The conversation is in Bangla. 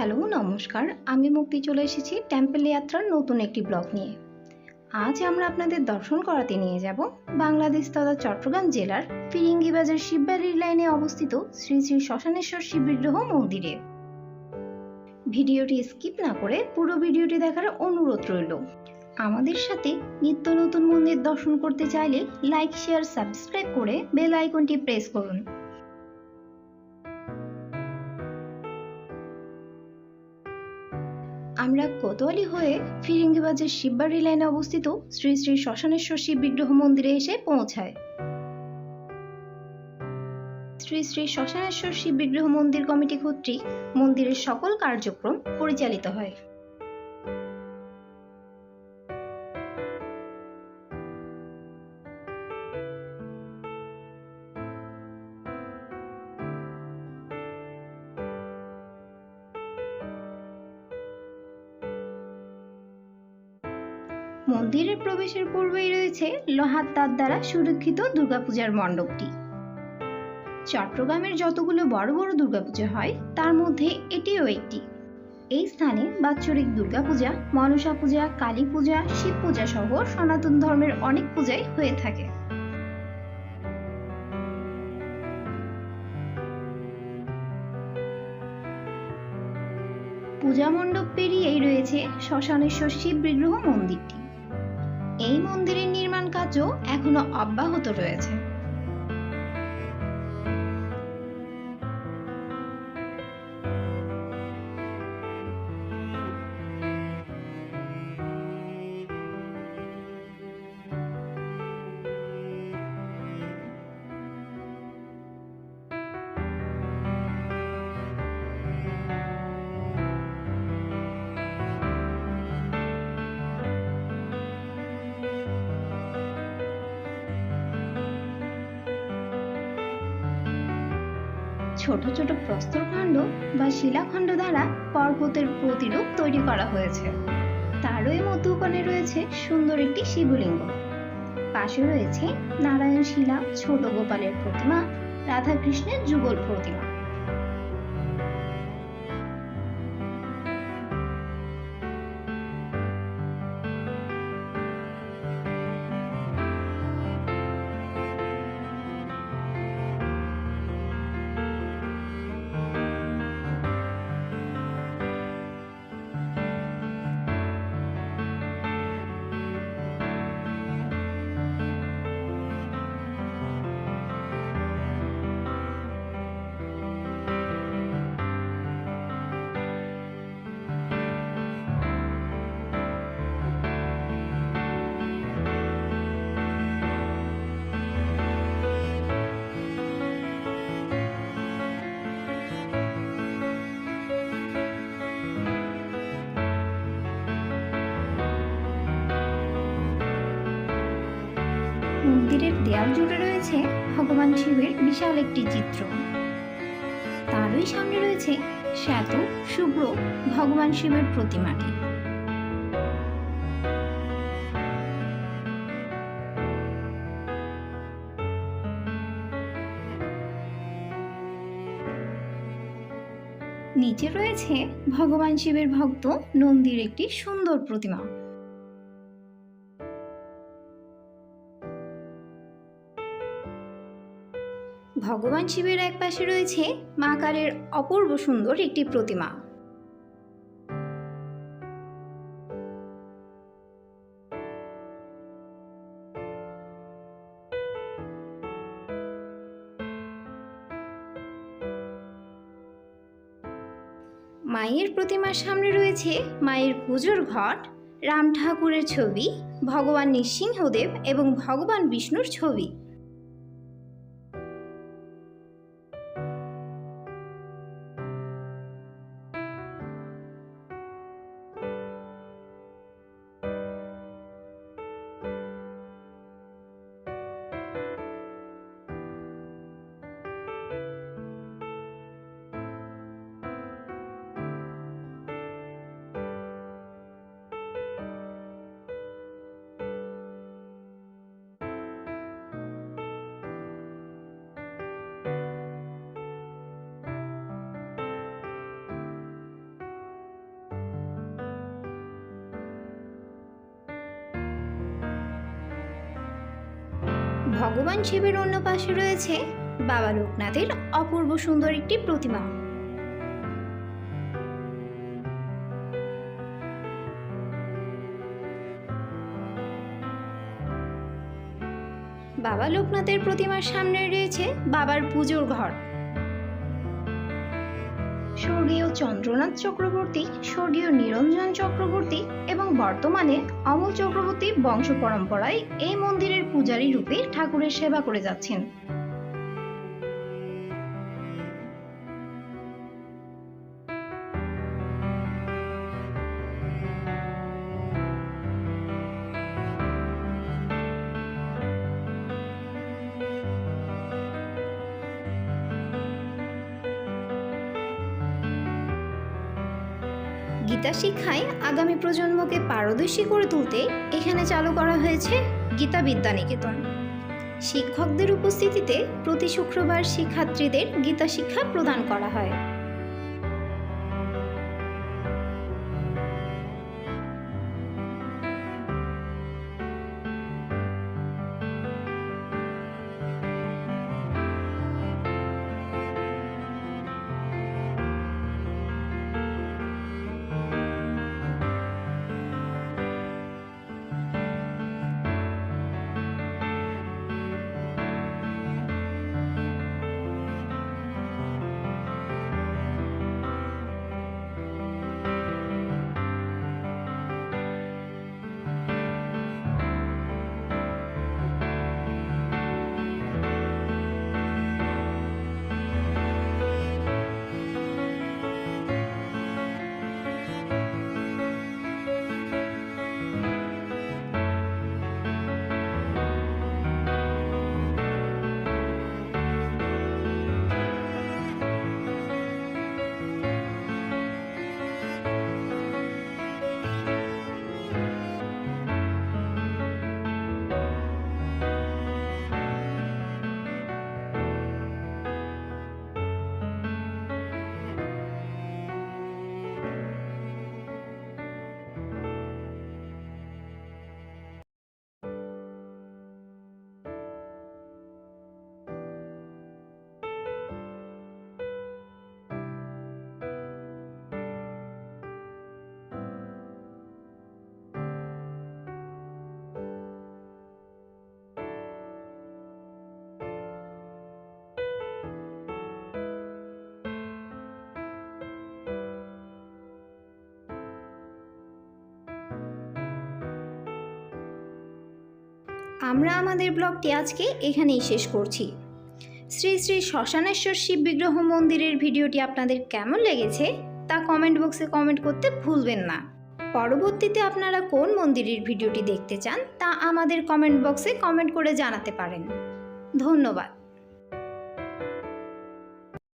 হ্যালো, নমস্কার। আমি মুক্তি চলে এসেছি টেম্পল যাত্রার নতুন একটি ব্লগ নিয়ে। আজ আমরা আপনাদের দর্শন করাতে নিয়ে যাব বাংলাদেশ তথা চট্টগ্রাম জেলার ফিরিঙ্গি বাজার শিববাড়ির লাইনে অবস্থিত শ্রী শ্রী শ্মশানেশ্বর শিব বিগ্রহ মন্দিরে। ভিডিওটি স্কিপ না করে পুরো ভিডিওটি দেখার অনুরোধ রইল। আমাদের সাথে নিত্য নতুন মন্দির দর্শন করতে চাইলে লাইক, শেয়ার, সাবস্ক্রাইব করে বেল আইকনটি প্রেস করুন। আমরা কোতোয়ালি হয়ে ফিরিঙ্গিবাজের শিববাড়ি লাইনে অবস্থিত শ্রী শ্রী শ্মশানেশ্বর শিব বিগ্রহ মন্দিরে এসে পৌঁছায়। শ্রী শ্রী শ্মশানেশ্বর শিব বিগ্রহ মন্দির কমিটি কর্তৃক মন্দিরের সকল কার্যক্রম পরিচালিত হয়। মন্দিরের প্রবেশের পূর্বেই রয়েছে লোহার তার দ্বারা সুরক্ষিত দুর্গাপূজার মণ্ডপটি। চট্টগ্রামের যতগুলো বড় বড় দুর্গাপূজা হয়, তার মধ্যে এটিও একটি। এই স্থানে বাৎসরিক দুর্গাপূজা, মনসা পূজা, কালী পূজা, শিব পূজা সহ সনাতন ধর্মের অনেক পূজাই হয়ে থাকে। পূজা মণ্ডপ পেরিয়েই রয়েছে শ্মশানেশ্বর শিব বিগ্রহ মন্দিরটি। এই মন্দিরের নির্মাণ কাজও এখনও অব্যাহত রয়েছে। ছোট ছোট প্রস্তরখণ্ড বা শিলাখণ্ড দ্বারা পর্বতের প্রতিরূপ তৈরি করা হয়েছে। তারই মধ্যখানে রয়েছে সুন্দর একটি শিবলিঙ্গ। পাশে রয়েছে নারায়ণ শিলা, ছোট গোপালের প্রতিমা, রাধাকৃষ্ণের যুগল প্রতিমা। দেয়াল জুড়ে রয়েছে ভগবান শিবের বিশাল একটি চিত্র। তারই সামনে রয়েছে শ্বেত, শুভ্র ভগবান শিবের প্রতিমাটি। নিচে রয়েছে ভগবান শিবের ভক্ত নন্দীর একটি সুন্দর প্রতিমা। ভগবান শিবের এক পাশে রয়েছে মা কালের অপূর্ব সুন্দর একটি প্রতিমা। মায়ের প্রতিমার সামনে রয়েছে মায়ের পুজোর ঘট, রাম ঠাকুরের ছবি, ভগবান নৃসিংহদেব এবং ভগবান বিষ্ণুর ছবি। ভগবান শিবের অন্য পাশে রয়েছে বাবা লোকনাথের অপূর্ব সুন্দর একটি প্রতিমা। বাবা লোকনাথের প্রতিমার সামনে রয়েছে বাবার পুজোর ঘর। স্বর্গীয় চন্দ্রনাথ চক্রবর্তী, স্বর্গীয় নিরঞ্জন চক্রবর্তী বর্তমানে অমল চক্রবর্তী বংশ পরম্পরায় এই মন্দিরের পূজারী রূপে ঠাকুরের সেবা করে যাচ্ছেন। গীতা শিক্ষায় আগামী প্রজন্মকে পারদর্শী করে তুলতে এখানে চালু করা হয়েছে গীতা বিদ্যা নিকেতন। শিক্ষকদের উপস্থিতিতে প্রতি শুক্রবার শিক্ষার্থীদের গীতা শিক্ষা প্রদান করা হয়। আমরা আমাদের ব্লগটি আজকে এখানেই শেষ করছি। শ্রী শ্রী শ্মশানেশ্বর শিব বিগ্রহ মন্দিরের ভিডিওটি আপনাদের কেমন লেগেছে তা কমেন্ট বক্সে কমেন্ট করতে ভুলবেন না। পরবর্তীতে আপনারা কোন মন্দিরের ভিডিওটি দেখতে চান তা আমাদের কমেন্ট বক্সে কমেন্ট করে জানাতে পারেন। ধন্যবাদ।